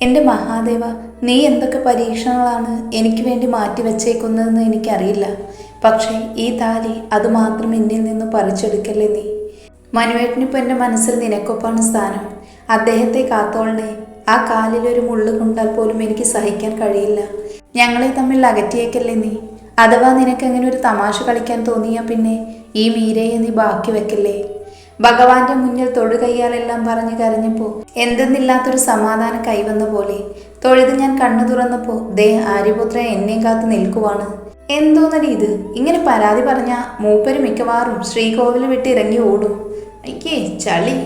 എന്റെ മഹാദേവ നീ എന്തൊക്കെ പരീക്ഷണങ്ങളാണ് എനിക്ക് വേണ്ടി മാറ്റി വച്ചേക്കുന്നതെന്ന് എനിക്കറിയില്ല. പക്ഷേ ഈ താലി അത് മാത്രം എന്നിൽ നിന്ന് പറിച്ചെടുക്കല്ലേ നീ? മനുവേട്ടനിപ്പോൾ എന്റെ മനസ്സിൽ നിനക്കൊപ്പാണ് സ്ഥാനം. അദ്ദേഹത്തെ കാത്തോളണേ. ആ കാലിലൊരു മുള്ളു കൊണ്ടാൽ പോലും എനിക്ക് സഹിക്കാൻ കഴിയില്ല. ഞങ്ങളെ തമ്മിൽ അകറ്റിയേക്കല്ലേ നീ? അഥവാ നിനക്ക് അങ്ങനെ ഒരു തമാശ കളിക്കാൻ തോന്നിയാൽ പിന്നെ ഈ മീരയെ നീ ബാക്കി വെക്കല്ലേ? ഭഗവാന്റെ മുന്നിൽ തൊഴുകയ്യാലെല്ലാം പറഞ്ഞു കരഞ്ഞപ്പോൾ എന്തെന്നില്ലാത്തൊരു സമാധാനം കൈവന്ന പോലെ. തൊഴുത് ഞാൻ കണ്ണു തുറന്നപ്പോൾ ദേ ആര്യപുത്ര എന്നെ കാത്തു നിൽക്കുവാണ്. എന്തോന്നടി ഇത്? ഇങ്ങനെ പരാതി പറഞ്ഞ മൂപ്പര് മിക്കവാറും ശ്രീകോവിൽ വിട്ട് ഇറങ്ങി ഓടും. അയ്യേ ചളി.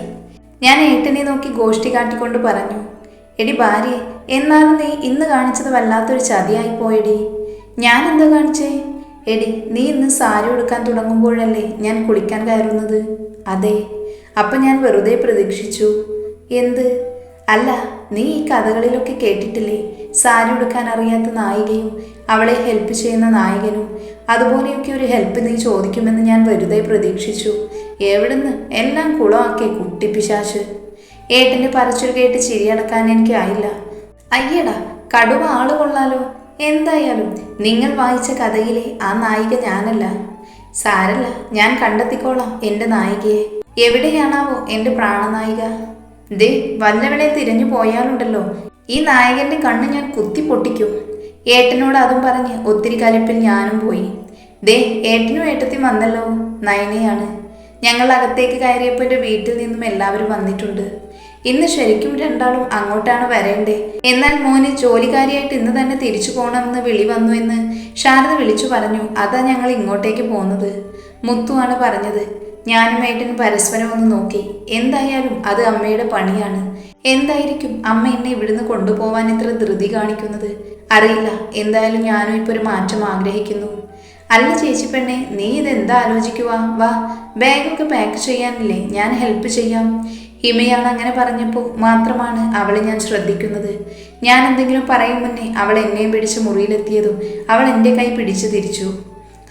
ഞാൻ ഏട്ടനെ നോക്കി ഗോഷ്ടി കാട്ടിക്കൊണ്ട് പറഞ്ഞു എടി ഭാര്യ എന്നാലും നീ ഇന്ന് കാണിച്ചത് വല്ലാത്തൊരു ചതിയായി പോയടി. ഞാൻ എന്താ കാണിച്ചേ? എടി നീ ഇന്ന് സാരി ഉടുക്കാൻ തുടങ്ങുമ്പോഴല്ലേ ഞാൻ കുളിക്കാൻ കയറുന്നത്? അതെ അപ്പം ഞാൻ വെറുതെ പ്രതീക്ഷിച്ചു. എന്ത്? അല്ല നീ ഈ കഥകളിലൊക്കെ കേട്ടിട്ടില്ലേ? സാരി ഉടുക്കാൻ അറിയാത്ത നായികയും അവളെ ഹെൽപ്പ് ചെയ്യുന്ന നായകനും. അതുപോലെയൊക്കെ ഒരു ഹെൽപ്പ് നീ ചോദിക്കുമെന്ന് ഞാൻ വെറുതെ പ്രതീക്ഷിച്ചു. എവിടുന്ന്? എല്ലാം കുളമാക്കിയ കുട്ടിപ്പിശാശ് ഏട്ടന്റെ പറച്ചിൽ കേട്ട് ചിരിയടക്കാൻ എനിക്കായില്ല അയ്യടാ കടുവ ആൾ കൊള്ളാലോ. എന്തായാലും നിങ്ങൾ വായിച്ച കഥയിലെ ആ നായിക ഞാനല്ല. സാരല്ല ഞാൻ കണ്ടെത്തിക്കോളാം എന്റെ നായികയെ. എവിടെയാണാവോ എന്റെ പ്രാണനായിക? ദേ വല്ലവളെ തിരഞ്ഞു പോയാലുണ്ടല്ലോ. ഈ നായകന്റെ കണ്ണ് ഞാൻ കുത്തി പൊട്ടിക്കും. ഏട്ടനോട് അതും പറഞ്ഞ് ഒത്തിരി കലിപ്പിൽ ഞാനും പോയി. ദേ ഏട്ടനും ഏട്ടത്തി വന്നല്ലോ. നയനയാണ്. ഞങ്ങൾ അകത്തേക്ക് കയറിയപ്പോൾ എന്റെ വീട്ടിൽ നിന്നും എല്ലാവരും വന്നിട്ടുണ്ട്. ഇന്ന് ശരിക്കും രണ്ടാളും അങ്ങോട്ടാണ് വരേണ്ടേ? എന്നാൽ മോന് ജോലിക്കാരിയായിട്ട് ഇന്ന് തന്നെ തിരിച്ചു പോകണമെന്ന് വിളി വന്നു എന്ന് ശാരദ വിളിച്ചു പറഞ്ഞു. അതാ ഞങ്ങൾ ഇങ്ങോട്ടേക്ക് പോകുന്നത്. മുത്തുവാണ് പറഞ്ഞത്. ഞാനും ഏട്ടനും പരസ്പരം ഒന്ന് നോക്കി. എന്തായാലും അത് അമ്മയുടെ പണിയാണ്. എന്തായിരിക്കും അമ്മ എന്നെ ഇവിടുന്ന് കൊണ്ടുപോവാൻ ഇത്ര ധൃതി കാണിക്കുന്നത്? അറിയില്ല. എന്തായാലും ഞാനും ഇപ്പോൾ ഒരു മാറ്റം ആഗ്രഹിക്കുന്നു. അല്ല ചേച്ചി പെണ്ണെ നീ ഇതെന്താ ആലോചിക്കുക വാ ബാഗൊക്കെ പാക്ക് ചെയ്യാനില്ലേ? ഞാൻ ഹെൽപ്പ് ചെയ്യാം. ഹിമയാണ് അങ്ങനെ പറഞ്ഞപ്പോൾ മാത്രമാണ് അവളെ ഞാൻ ശ്രദ്ധിക്കുന്നത്. ഞാൻ എന്തെങ്കിലും പറയും മുന്നേ അവൾ എന്നെയും പിടിച്ച് മുറിയിലെത്തിയതും അവൾ എന്റെ കൈ പിടിച്ചു തിരിച്ചു.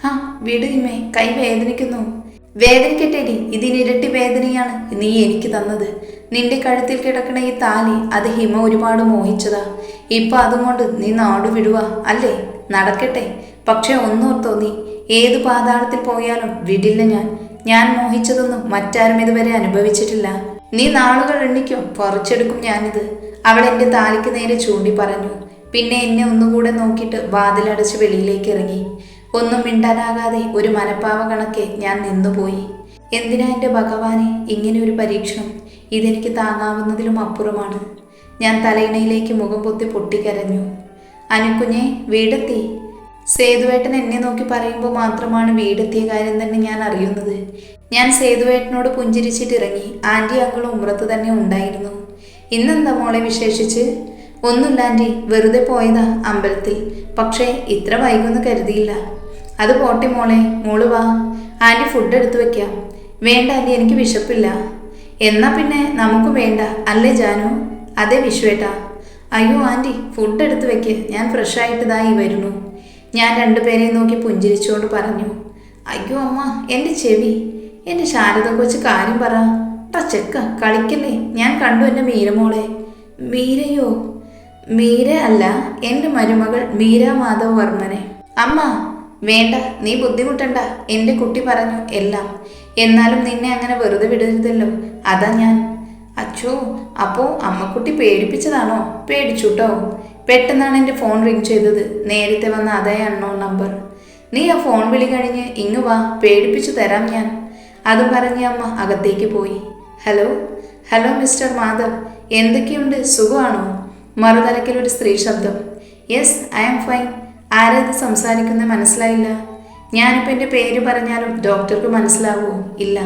ആ വിട് ഹിമേ കൈ വേദനിക്കുന്നു. വേദനിക്കട്ടെടി ഇതിനിരട്ടി വേദനയാണ് നീ എനിക്ക് തന്നത്. നിന്റെ കഴുത്തിൽ കിടക്കണ ഈ താലി അത് ഹിമ ഒരുപാട് മോഹിച്ചതാ. ഇപ്പൊ അതുകൊണ്ട് നീ നാടു വിടുക അല്ലേ? നടക്കട്ടെ. പക്ഷെ ഒന്നോർത്തോ നീ ഏത് പാതാളത്തിൽ പോയാലും വിടില്ല ഞാൻ. ഞാൻ മോഹിച്ചതൊന്നും മറ്റാരും ഇതുവരെ അനുഭവിച്ചിട്ടില്ല. നീ നാളുകൾ എണ്ണിക്കോ പറിച്ചെടുക്കും ഞാനിത്. അവൾ എന്റെ താലിക്ക് നേരെ ചൂണ്ടി പറഞ്ഞു. പിന്നെ എന്നെ ഒന്നുകൂടെ നോക്കിയിട്ട് വാതിലടച്ച് വെളിയിലേക്ക് ഇറങ്ങി. ഒന്നും മിണ്ടാനാകാതെ ഒരു മനപ്പാവ കണക്കെ ഞാൻ നിന്നുപോയി. എന്തിനാ എന്റെ ഭഗവാനെ ഇങ്ങനെ ഒരു പരീക്ഷണം? ഇതെനിക്ക് താങ്ങാവുന്നതിലും അപ്പുറമാണ്. ഞാൻ തലയിണയിലേക്ക് മുഖം പൊത്തി പൊട്ടിക്കരഞ്ഞു. അനുക്കുഞ്ഞെ വീടെത്തി. സേതുവേട്ടൻ എന്നെ നോക്കി പറയുമ്പോൾ മാത്രമാണ് വീടെത്തിയ കാര്യം തന്നെ ഞാൻ അറിയുന്നത്. ഞാൻ സേതുവേട്ടനോട് പുഞ്ചിരിച്ചിട്ട് ഇറങ്ങി ആന്റി അങ്കിളും ഉമ്രത്ത് തന്നെ ഉണ്ടായിരുന്നു. ഇന്നെന്താ മോളെ വിശേഷിച്ച്? ഒന്നുമില്ല ആന്റി വെറുതെ പോയതാ അമ്പലത്തിൽ. പക്ഷേ ഇത്ര വൈകുമെന്ന് കരുതിയില്ല. അത് പോട്ടെ മോളെ മോൾ വാ. ആന്റി ഫുഡ് എടുത്തു വെക്കാം. വേണ്ട ആന്റി എനിക്ക് വിശപ്പില്ല. എന്നാ പിന്നെ നമുക്ക് വേണ്ട അല്ലേ ജാനു? അതെ വിഷുവേട്ടാ അയ്യോ ആന്റി ഫുഡ് എടുത്തു വെക്ക്. ഞാൻ ഫ്രഷ് ആയിട്ട് ഇതായി വരുന്നു. ഞാൻ രണ്ടുപേരെയും നോക്കി പുഞ്ചിരിച്ചുകൊണ്ട് പറഞ്ഞു. അയ്യോ അമ്മ എന്റെ ചെവി. എന്റെ ശാരദ കൊച്ച് കാര്യം പറ. ടാ ചെക്ക കളിക്കല്ലേ. ഞാൻ കണ്ടു എന്റെ മീരമോളെ. മീരയോ? മീര അല്ല എന്റെ മരുമകൾ മീര മാധവ് വർമ്മനെ. അമ്മ വേണ്ട നീ ബുദ്ധിമുട്ടണ്ട. എന്റെ കുട്ടി പറഞ്ഞു എല്ലാം. എന്നാലും നിന്നെ അങ്ങനെ വെറുതെ വിടരുതല്ലോ. അതാ ഞാൻ. അച്ചോ അപ്പോ അമ്മക്കുട്ടി പേടിപ്പിച്ചതാണോ? പേടിച്ചുട്ടോ. പെട്ടെന്നാണ് എന്റെ ഫോൺ റിങ് ചെയ്തത്. നേരത്തെ വന്ന അതേ അണ്ണോ നമ്പർ. നീ ആ ഫോൺ വിളി കഴിഞ്ഞ് ഇങ്ങു വാ പേടിപ്പിച്ചു തരാം ഞാൻ. അതും പറഞ്ഞ അമ്മ അകത്തേക്ക് പോയി. ഹലോ? Hello mister Madhav. എന്തൊക്കെയുണ്ട്? സുഖമാണോ? മറുതലക്കിൽ ഒരു സ്ത്രീ ശബ്ദം. Yes I am fine. ആരാ ഇത് സംസാരിക്കുന്നത് മനസ്സിലായില്ല. ഞാനിപ്പോൾ എന്റെ പേര് പറഞ്ഞാലും ഡോക്ടർക്ക് മനസ്സിലാവുമോ ഇല്ല.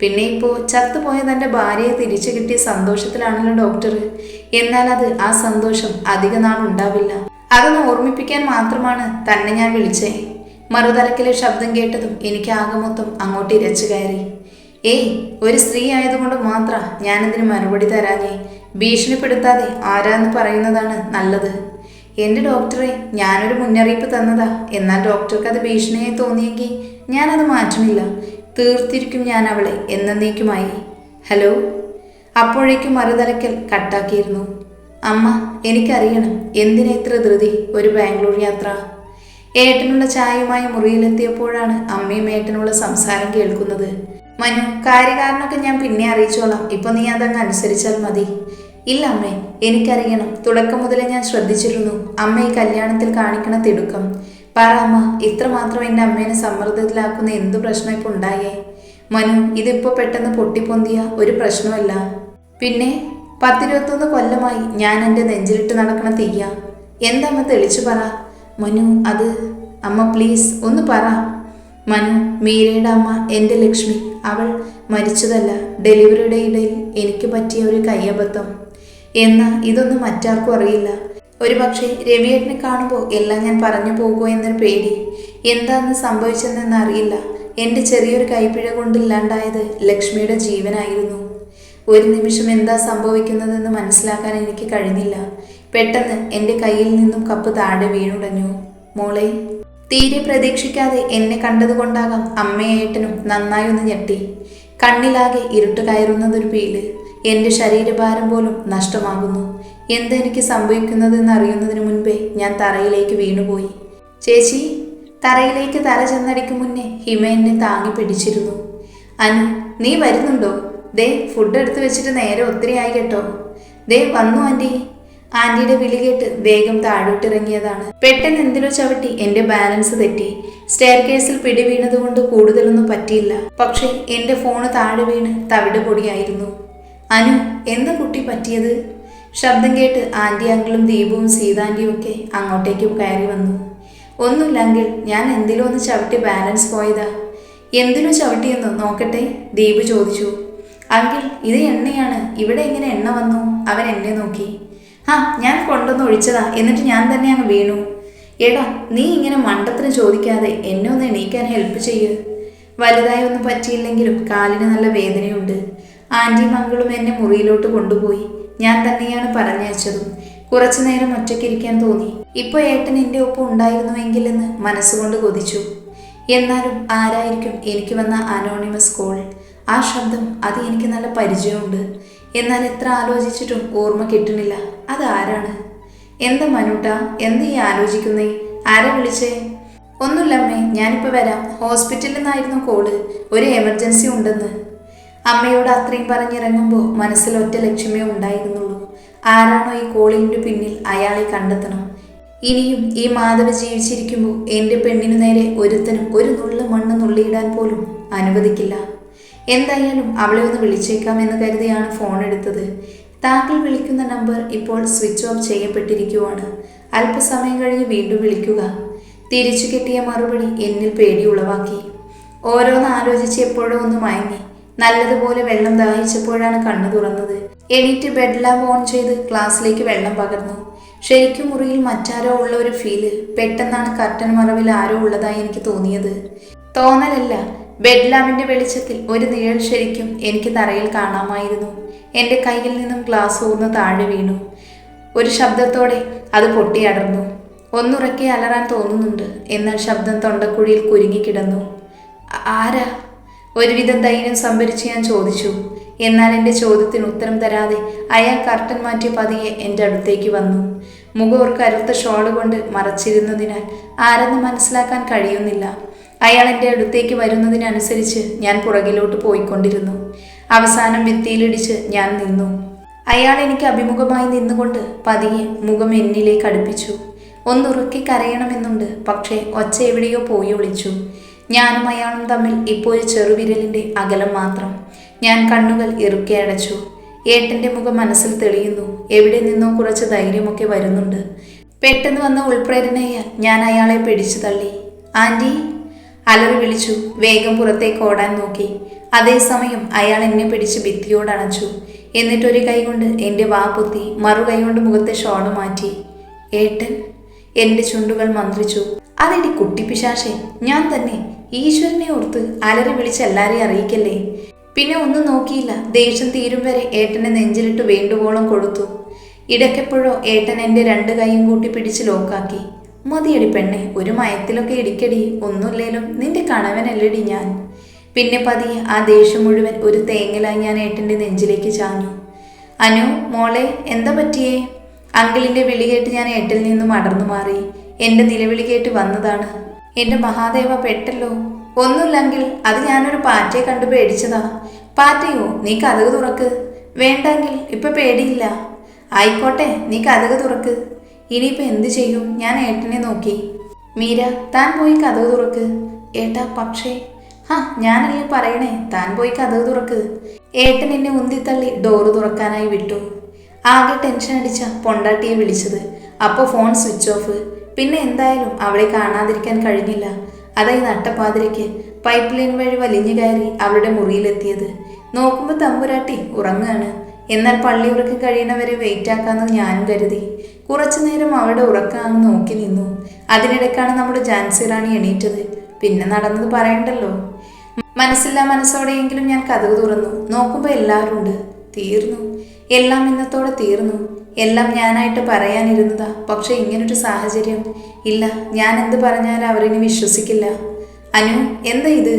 പിന്നെ ഇപ്പോൾ ചത്തുപോയ തന്റെ ഭാര്യയെ തിരിച്ചു കിട്ടിയ സന്തോഷത്തിലാണല്ലോ ഡോക്ടർ. എന്നാൽ അത് ആ സന്തോഷം അധിക നാൾ ഉണ്ടാവില്ല. അതൊന്ന് ഓർമ്മിപ്പിക്കാൻ മാത്രമാണ് തന്നെ ഞാൻ വിളിച്ചേ. മറുതലക്കിലെ ശബ്ദം കേട്ടതും എനിക്ക് ആകെ മൊത്തം അങ്ങോട്ട് ഇരച്ചു കയറി. ഏയ് ഒരു സ്ത്രീ ആയതുകൊണ്ട് മാത്രം ഞാനതിന് മറുപടി തരാഞ്ഞേ? ഭീഷണിപ്പെടുത്താതെ ആരാന്ന് പറയുന്നതാണ് നല്ലത്. എന്റെ ഡോക്ടറെ ഞാനൊരു മുന്നറിയിപ്പ് തന്നതാ. എന്നാൽ ഡോക്ടർക്ക് അത് ഭീഷണിയായി തോന്നിയെങ്കിൽ ഞാനത് മാറ്റുന്നില്ല. തീർത്തിരിക്കും ഞാൻ അവളെ എന്നേക്കുമായി ഹലോ? അപ്പോഴേക്കും മറുതലക്കൽ കട്ടാക്കിയിരുന്നു. അമ്മ എനിക്കറിയണം. എന്തിനാ ഇത്ര ധൃതി? ഒരു ബാംഗ്ലൂർ യാത്ര. ഏട്ടനുള്ള ചായയുമായി മുറിയിലെത്തിയപ്പോഴാണ് അമ്മയും ഏട്ടനുള്ള സംസാരം കേൾക്കുന്നത്. മനു കാര്യകാരനൊക്കെ ഞാൻ പിന്നെ അറിയിച്ചോളാം. ഇപ്പൊ നീ അതങ്ങ് അനുസരിച്ചാൽ മതി. ഇല്ല അമ്മേ എനിക്കറിയണം. തുടക്കം മുതലേ ഞാൻ ശ്രദ്ധിച്ചിരുന്നു. അമ്മ ഈ കല്യാണത്തിൽ കാണിക്കണ തിടുക്കം. പറ അമ്മ ഇത്രമാത്രം എന്റെ അമ്മേനെ സമ്മർദ്ദത്തിലാക്കുന്ന എന്ത് പ്രശ്നം ഇപ്പൊ ഉണ്ടായേ? മനു ഇതിപ്പോ പെട്ടെന്ന് പൊട്ടിപ്പൊന്തിയ ഒരു പ്രശ്നമല്ല. പിന്നെ പത്തിരുപത്തൊന്ന് കൊല്ലമായി ഞാൻ എന്റെ നെഞ്ചിലിട്ട് നടക്കണ തീയ എന്തമ്മ തെളിച്ചു പറ? മനു അത് അമ്മ പ്ലീസ് ഒന്ന് പറ. മനു മീരയുടെ അമ്മ എന്റെ ലക്ഷ്മി. അവൾ മരിച്ചതല്ല. ഡെലിവറിയുടെ ഇടയിൽ എനിക്ക് പറ്റിയ ഒരു കയ്യബദ്ധം. എന്നാൽ ഇതൊന്നും മറ്റാർക്കും അറിയില്ല. ഒരു പക്ഷേ രവിയേട്ടനെ കാണുമ്പോൾ എല്ലാം ഞാൻ പറഞ്ഞു പോകുമോ എന്നൊരു പേടി. എന്താന്ന് സംഭവിച്ചതെന്ന് അറിയില്ല. എന്റെ ചെറിയൊരു കൈപ്പിഴ കൊണ്ടില്ലാണ്ടായത് ലക്ഷ്മിയുടെ ജീവനായിരുന്നു. ഒരു നിമിഷം എന്താ സംഭവിക്കുന്നതെന്ന് മനസ്സിലാക്കാൻ എനിക്ക് കഴിഞ്ഞില്ല. പെട്ടെന്ന് എന്റെ കയ്യിൽ നിന്നും കപ്പ് താഴെ വീണുടഞ്ഞു. മോളെ തീരെ പ്രതീക്ഷിക്കാതെ എന്നെ കണ്ടതുകൊണ്ടാകാം അമ്മയേട്ടനും നന്നായി ഒന്ന് ഞെട്ടി. കണ്ണിലാകെ ഇരുട്ട് കയറുന്നതൊരു പേൽ എന്റെ ശരീരഭാരം പോലും നഷ്ടമാകുന്നു. എന്തെനിക്ക് സംഭവിക്കുന്നതെന്ന് അറിയുന്നതിന് മുൻപേ ഞാൻ തറയിലേക്ക് വീണുപോയി. ചേച്ചി തറയിലേക്ക് തല ചെന്നടിക്കും മുന്നേ ഹിമ എന്നെ താങ്ങി പിടിച്ചിരുന്നു. അനു നീ വരുന്നുണ്ടോ? ദേ ഫുഡ് എടുത്തു വെച്ചിട്ട് നേരെ ഒത്തിരി ആയി കേട്ടോ. ദേ വന്നു ആന്റി ആന്റിയുടെ വിളി കേട്ട് വേഗം താഴോട്ടിറങ്ങിയതാണ്. പെട്ടെന്ന് എന്തിലോ ചവിട്ടി എന്റെ ബാലൻസ് തെറ്റി. സ്റ്റെയർ കേസിൽ പിടി വീണതുകൊണ്ട് കൂടുതലൊന്നും പറ്റിയില്ല. പക്ഷേ എന്റെ ഫോണ് താഴെ വീണ് തവിട് പൊടിയായിരുന്നു. അനു എന്താ കുട്ടി പറ്റിയത്? ശബ്ദം കേട്ട് ആന്റി അങ്കിളും ദീപവും സീതാന്റിയും ഒക്കെ അങ്ങോട്ടേക്ക് കയറി വന്നു. ഒന്നുമില്ല അങ്കിൾ ഞാൻ എന്തിലോ ഒന്ന് ചവിട്ടി ബാലൻസ് പോയതാ. എന്തിനു ചവിട്ടിയെന്ന് നോക്കട്ടെ? ദീപ് ചോദിച്ചു. അങ്കിൾ ഇത് എണ്ണയാണ്. ഇവിടെ എങ്ങനെ എണ്ണ വന്നു. അവൻ എന്നെ നോക്കി. ആ ഞാൻ കൊണ്ടുവന്ന് ഒഴിച്ചതാ. എന്നിട്ട് ഞാൻ തന്നെ അങ്ങ് വീണു. എടാ നീ ഇങ്ങനെ മണ്ടത്തിന് ചോദിക്കാതെ എന്നെ ഒന്ന് എണീക്കാൻ ഹെൽപ്പ് ചെയ്യ്. വലുതായി ഒന്നും പറ്റിയില്ലെങ്കിലും കാലിന് നല്ല വേദനയുണ്ട്. ആന്റി മംഗളും എന്നെ മുറിയിലോട്ട് കൊണ്ടുപോയി. ഞാൻ തന്നെയാണ് പറഞ്ഞയച്ചതും. കുറച്ചു നേരം ഒറ്റയ്ക്കിരിക്കാൻ തോന്നി. ഇപ്പോൾ ഏട്ടൻ എന്റെ ഒപ്പം ഉണ്ടായിരുന്നുവെങ്കിലെന്ന് മനസ്സുകൊണ്ട് കൊതിച്ചു. എന്നാലും ആരായിരിക്കും എനിക്ക് വന്ന അനോണിമസ് കോൾ ആ ശബ്ദം അത് എനിക്ക് നല്ല പരിചയമുണ്ട്. എന്നാൽ എത്ര ആലോചിച്ചിട്ടും ഓർമ്മ കിട്ടുന്നില്ല. അത് ആരാണ് എന്താ മനുട്ട? എന്ത് ഈ ആലോചിക്കുന്നേ? ആരെ വിളിച്ചേ? ഒന്നുമില്ല അമ്മേ ഞാനിപ്പോൾ വരാം. ഹോസ്പിറ്റലിൽ നിന്നായിരുന്നു കോൾ. ഒരു എമർജൻസി ഉണ്ടെന്ന്. അമ്മയോട് അത്രയും പറഞ്ഞിറങ്ങുമ്പോൾ മനസ്സിൽ ഒറ്റ ലക്ഷ്യമേ ഉണ്ടായിരുന്നുള്ളൂ. ആരാണോ ഈ കോളിന്റെ പിന്നിൽ അയാളെ കണ്ടെത്തണം. ഇനിയും ഈ മാധവ ജീവിച്ചിരിക്കുമ്പോൾ എന്റെ പെണ്ണിനു നേരെ ഒരുത്തനും ഒരു നുള്ള മണ്ണ് നുള്ളിയിടാൻ പോലും അനുവദിക്കില്ല. എന്തായാലും അവളെ ഒന്ന് വിളിച്ചേക്കാം എന്ന് കരുതിയാണ് ഫോൺ എടുത്തത്. താങ്കൾ വിളിക്കുന്ന നമ്പർ ഇപ്പോൾ സ്വിച്ച് ഓഫ് ചെയ്യപ്പെട്ടിരിക്കുവാണ്. അല്പസമയം കഴിഞ്ഞ് വീണ്ടും വിളിക്കുക. തിരിച്ചു കിട്ടിയ മറുപടി എന്നിൽ പേടി ഉളവാക്കി. ഓരോന്ന് ആലോചിച്ച് എപ്പോഴും ഒന്ന് മയങ്ങി. നല്ലതുപോലെ വെള്ളം ദാഹിച്ചപ്പോഴാണ് കണ്ണു തുറന്നത്. എണീറ്റ് ബെഡ് ലാബ് ഓൺ ചെയ്ത് ക്ലാസ്സിലേക്ക് വെള്ളം പകർന്നു. ശരിക്കും മുറിയിൽ മറ്റാരോ ഉള്ള ഒരു ഫീൽ പെട്ടെന്നാണ് കർട്ടൻ മറവിൽ ആരോ ഉള്ളതായി എനിക്ക് തോന്നിയത്. തോന്നലല്ല ബെഡ് ലാമ്പിന്റെ വെളിച്ചത്തിൽ ഒരു നിഴൽ ശരിക്കും എനിക്ക് തറയിൽ കാണാമായിരുന്നു. എന്റെ കയ്യിൽ നിന്നും ഗ്ലാസ് ഊർന്ന് താഴെ വീണു. ഒരു ശബ്ദത്തോടെ അത് പൊട്ടിയടർന്നു ഒന്നുറക്കെ അലറാൻ തോന്നുന്നുണ്ട്. എന്നാൽ ശബ്ദം തൊണ്ടക്കുഴിയിൽ കുരുങ്ങിക്കിടന്നു "ആ- ആരാ? ഒരുവിധം ധൈര്യം സംഭരിച്ച് ഞാൻ ചോദിച്ചു. എന്നാൽ എന്റെ ചോദ്യത്തിന് ഉത്തരം തരാതെ അയാൾ കർട്ടൻ മാറ്റി പതിയെ എന്റെ അടുത്തേക്ക് വന്നു. മുഖം ഒരു കരുത്ത ഷോൾ കൊണ്ട് മറച്ചിരുന്നതിനാൽ ആരെന്ന് മനസ്സിലാക്കാൻ കഴിയുന്നില്ല. അയാൾ എന്റെ അടുത്തേക്ക് വരുന്നതിനനുസരിച്ച് ഞാൻ പുറകിലോട്ട് പോയിക്കൊണ്ടിരുന്നു. അവസാനം ഭിത്തിയിലിടിച്ച് ഞാൻ നിന്നു. അയാൾ എനിക്ക് അഭിമുഖമായി നിന്നുകൊണ്ട് പതിയെ മുഖം എന്നിലേക്ക് അടുപ്പിച്ചു. ഒന്നുറുക്കി കരയണമെന്നുണ്ട് പക്ഷേ ഒച്ച എവിടെയോ പോയി ഒളിച്ചു. ഞാനും അയാളും തമ്മിൽ ഇപ്പോൾ ഒരു ചെറുവിരലിന്റെ അകലം മാത്രം. ഞാൻ കണ്ണുകൾ ഇറുക്കി അടച്ചു. ഏട്ടന്റെ മുഖം മനസ്സിൽ തെളിയുന്നു എവിടെ നിന്നോ കുറച്ച് ധൈര്യമൊക്കെ വരുന്നുണ്ട്. പെട്ടെന്ന് വന്ന ഉൾപ്രേരണയാൽ ഞാൻ അയാളെ പിടിച്ചു തള്ളി. ആന്റി അലറി വിളിച്ചു. വേഗം പുറത്തേക്ക് ഓടാൻ നോക്കി. അതേസമയം അയാൾ എന്നെ പിടിച്ച് ഭിത്തിയോട് അണച്ചു. എന്നിട്ട് ഒരു കൈ കൊണ്ട് എന്റെ വാ പൊത്തി മറു കൈ കൊണ്ട് മുഖത്തെ ഷോൾ മാറ്റി. ഏട്ടൻ എന്റെ ചുണ്ടുകൾ മന്ത്രിച്ചു. അതെടി കുട്ടിപ്പിശാശെ ഞാൻ തന്നെ ഈശ്വരനെ ഓർത്ത് അലറി വിളിച്ച് എല്ലാരെയും അറിയിക്കല്ലേ? പിന്നെ ഒന്നും നോക്കിയില്ല. ദേഷ്യം തീരും വരെ ഏട്ടനെ നെഞ്ചിലിട്ട് വേണ്ടുവോളം കൊടുത്തു ഇടയ്ക്കെപ്പോഴോ ഏട്ടൻ എന്റെ രണ്ട് കൈയും കൂട്ടി പിടിച്ച് ലോക്കാക്കി. മതിയടി പെണ്ണെ ഒരു മയത്തിലൊക്കെ ഇടിക്കടി. ഒന്നുമില്ലേലും നിന്റെ കണവനല്ലടി ഞാൻ. പിന്നെ പതി ആ ദേഷ്യം മുഴുവൻ ഒരു തേങ്ങലായി ഞാൻ ഏട്ടന്റെ നെഞ്ചിലേക്ക് ചാഞ്ഞു. അനു മോളെ എന്താ പറ്റിയേ? അങ്കിളിന്റെ വിളി കേട്ട് ഞാൻ ഏട്ടിൽ നിന്നും അടർന്നു മാറി. എന്റെ നിലവിളി കേട്ട് വന്നതാണ്. എന്റെ മഹാദേവ പെട്ടല്ലോ. ഒന്നുമില്ലെങ്കിൽ അത് ഞാനൊരു പാറ്റയെ കണ്ടു പേടിച്ചതാ. പാറ്റയോ നീ കഥക് തുറക്ക്. വേണ്ടെങ്കിൽ ഇപ്പം പേടിയില്ല. ആയിക്കോട്ടെ നീ കഥക് തുറക്ക്. ഇനിയിപ്പോ എന്ത് ചെയ്യും? ഞാൻ ഏട്ടനെ നോക്കി. മീര താൻ പോയി കഥ തുറക്ക്. ഏട്ടാ പക്ഷേ ഹാ ഞാനല്ലേ പറയണേ താൻ പോയി കഥ തുറക്ക്. ഏട്ടൻ എന്നെ ഉന്തിത്തള്ളി ഡോറ് തുറക്കാനായി വിട്ടു. ആകെ ടെൻഷൻ അടിച്ച പൊണ്ടാട്ടിയെ വിളിച്ചത്. അപ്പോൾ ഫോൺ സ്വിച്ച് ഓഫ് പിന്നെ എന്തായാലും അവളെ കാണാതിരിക്കാൻ കഴിഞ്ഞില്ല. അതായി നട്ടപ്പാതിരയ്ക്ക് പൈപ്പ് ലൈൻ വഴി വലിഞ്ഞു കയറി അവളുടെ മുറിയിലെത്തിയത്. നോക്കുമ്പോൾ തമ്പുരാട്ടി ഉറങ്ങുകയാണ് എന്നാൽ പള്ളി ഉറക്കം കഴിയണവരെ വെയിറ്റ് ആക്കാമെന്ന് ഞാനും കരുതി. കുറച്ചു നേരം അവളുടെ ഉറക്കം അങ്ങ് നോക്കി നിന്നു. അതിനിടയ്ക്കാണ് നമ്മുടെ ജാൻസി റാണി എണീറ്റത്. പിന്നെ നടന്നത് പറയണ്ടല്ലോ. മനസ്സില്ലാ മനസ്സോടെയെങ്കിലും ഞാൻ കഥകു തുറന്നു. നോക്കുമ്പോൾ എല്ലാവരും ഉണ്ട്. തീർന്നു. എല്ലാം ഇന്നത്തോടെ തീർന്നു. എല്ലാം ഞാനായിട്ട് പറയാനിരുന്നതാ. പക്ഷെ ഇങ്ങനൊരു സാഹചര്യം. ഇല്ല ഞാൻ എന്ത് പറഞ്ഞാലും അവരിനി വിശ്വസിക്കില്ല. അനു എന്താ ഇത്?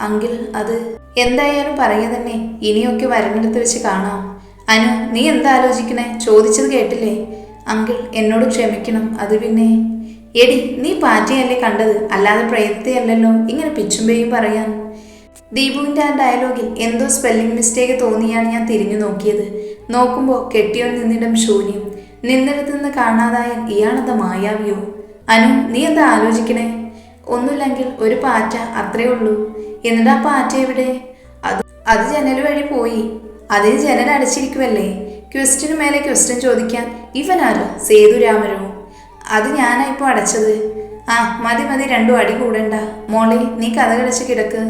അങ്കിൽ അത് എന്തായാലും പറയുക തന്നെ ഇനിയൊക്കെ വരണിടത്ത് വെച്ച് കാണാം. അനു നീ എന്താ ആലോചിക്കണേ? ചോദിച്ചത് കേട്ടില്ലേ? അങ്കിൾ എന്നോട് ക്ഷമിക്കണം അത് പിന്നെ. എടി നീ പാറ്റിയല്ലേ കണ്ടത്? അല്ലാതെ പ്രയത്നയല്ലല്ലോ ഇങ്ങനെ പിച്ചുമ്പേയും പറയാൻ. ദീപുവിന്റെ ആ ഡയലോഗിൽ എന്തോ സ്പെല്ലിംഗ് മിസ്റ്റേക്ക് തോന്നിയാണ് ഞാൻ തിരിഞ്ഞു നോക്കിയത്. നോക്കുമ്പോൾ കെട്ടിയോ നിന്നിടം ശൂന്യം. നിന്നിടത്ത് നിന്ന് കാണാതായ ഇയാളെന്താ മായാവിയോ? അനു നീ എന്താ ആലോചിക്കണേ? ഒന്നുമില്ലെങ്കിൽ ഒരു പാറ്റ അത്രേ ഉള്ളൂ. എന്നിട്ട് പാറ്റ എവിടെ? അത് അത് ജനൽ വഴി പോയി. അതിന് ജനൽ അടച്ചിരിക്കുമല്ലേ ക്വസ്റ്റിന് മേലെ ക്വസ്റ്റ്യൻ ചോദിക്കാൻ ഇവനാരോ? സേതുരാമനോ? അത് ഞാനാ ഇപ്പോൾ അടച്ചത്. ആ മതി മതി രണ്ടും അടി കൂടണ്ട. മോളെ നീ കഥ കടച്ച് കിടക്ക്.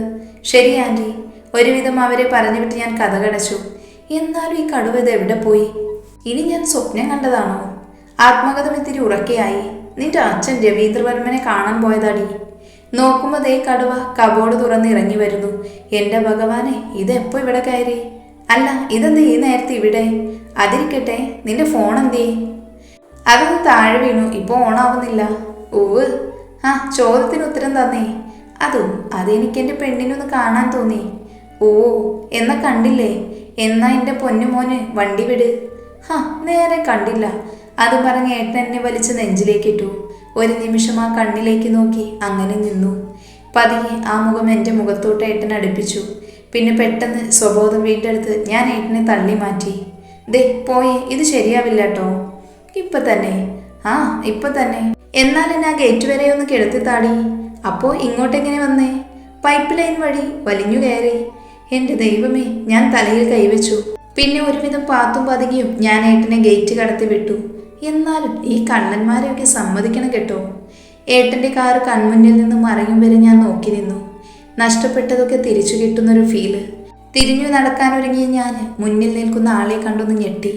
ശരി ആന്റി ഒരുവിധം അവരെ പറഞ്ഞു വിട്ട് ഞാൻ കഥ കടച്ചു. എന്നാലും ഈ കടുവ ഇത് എവിടെ പോയി? ഇനി ഞാൻ സ്വപ്നം കണ്ടതാണോ? ആത്മകഥം ഇത്തിരി ഉറക്കെയായി. നിന്റെ അച്ഛൻ രവീന്ദ്രവർമ്മനെ കാണാൻ പോയതടി. നോക്കുമ്പോൾ ദേ കടുവ കബോർഡ് തുറന്ന് ഇറങ്ങി വരുന്നു. എന്റെ ഭഗവാനെ ഇതെപ്പോ ഇവിടെ കയറി? അല്ല ഇതെന്താ ഈ നേരത്തെ ഇവിടെ? അതിരിക്കട്ടെ നിന്റെ ഫോൺ എന്തേ? അതൊന്ന് താഴെ വീണു ഇപ്പോൾ ഓണാവുന്നില്ല ഓവ് ആ ചോദ്യത്തിന് ഉത്തരം തന്നേ. അതും അതെനിക്ക് എന്റെ പെണ്ണിനൊന്ന് കാണാൻ തോന്നി. ഓ എന്നാ കണ്ടില്ലേ? എന്നാ എന്റെ പൊന്നുമോന് വണ്ടി വിട്. ഹാ നേരെ കണ്ടില്ല. അത് പറഞ്ഞ് ഏട്ടൻ എന്നെ വലിച്ച് നെഞ്ചിലേക്കിട്ടു ഒരു നിമിഷം ആ കണ്ണിലേക്ക് നോക്കി അങ്ങനെ നിന്നു. പതിയെ ആ മുഖം എന്റെ മുഖത്തോട്ട് ഏട്ടൻ അടുപ്പിച്ചു. പിന്നെ പെട്ടെന്ന് സ്വബോധം വീണ്ടെടുത്ത് ഞാൻ ഏട്ടനെ തള്ളി മാറ്റി. ദേ പോയി ഇത് ശരിയാവില്ല കേട്ടോ ഇപ്പൊ തന്നെ ആ ഇപ്പൊ തന്നെ എന്നാൽ എന്നെ ആ ഗേറ്റ് വരെ ഒന്ന് കിടത്തി താടി. അപ്പോ ഇങ്ങോട്ടെങ്ങനെ വന്നേ? പൈപ്പ് ലൈൻ വഴി വലിഞ്ഞു കയറി. എന്റെ ദൈവമേ ഞാൻ തലയിൽ കൈവച്ചു. പിന്നെ ഒരുവിധം പാത്തും പതുങ്ങിയും ഞാൻ ഏട്ടനെ ഗേറ്റ് കടത്തി വിട്ടു. എന്നാലും ഈ കണ്ണന്മാരെയൊക്കെ സമ്മതിക്കണം കേട്ടോ. ഏട്ടന്റെ കാറ് കൺമുന്നിൽ നിന്ന് മറയും വരെ ഞാൻ നോക്കി നിന്നു. നഷ്ടപ്പെട്ടതൊക്കെ തിരിച്ചു കിട്ടുന്നൊരു ഫീൽ തിരിഞ്ഞു നടക്കാനൊരുങ്ങിയ ഞാൻ മുന്നിൽ നിൽക്കുന്ന ആളെ കണ്ടൊന്ന് ഞെട്ടി.